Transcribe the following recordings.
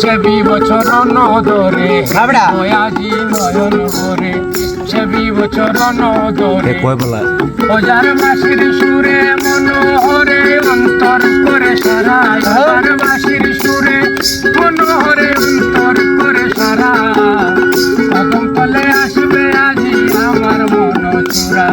সেবি বছর নদরে। আজি নয়ন করে সেবি বছর নদরে। কয় বেলা? হাজার মাসির সুরে মনোহরে অন্তর করে সারা হাজার মাসির সুরে মনোহরে অন্তর করে সারা কদম তলে আসবে আজি আমার মন চূড়া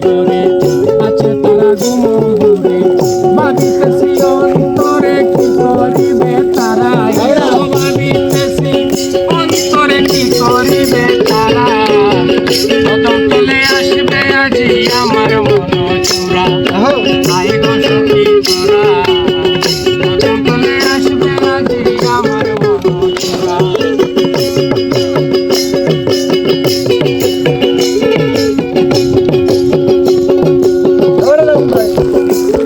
ごれて我们。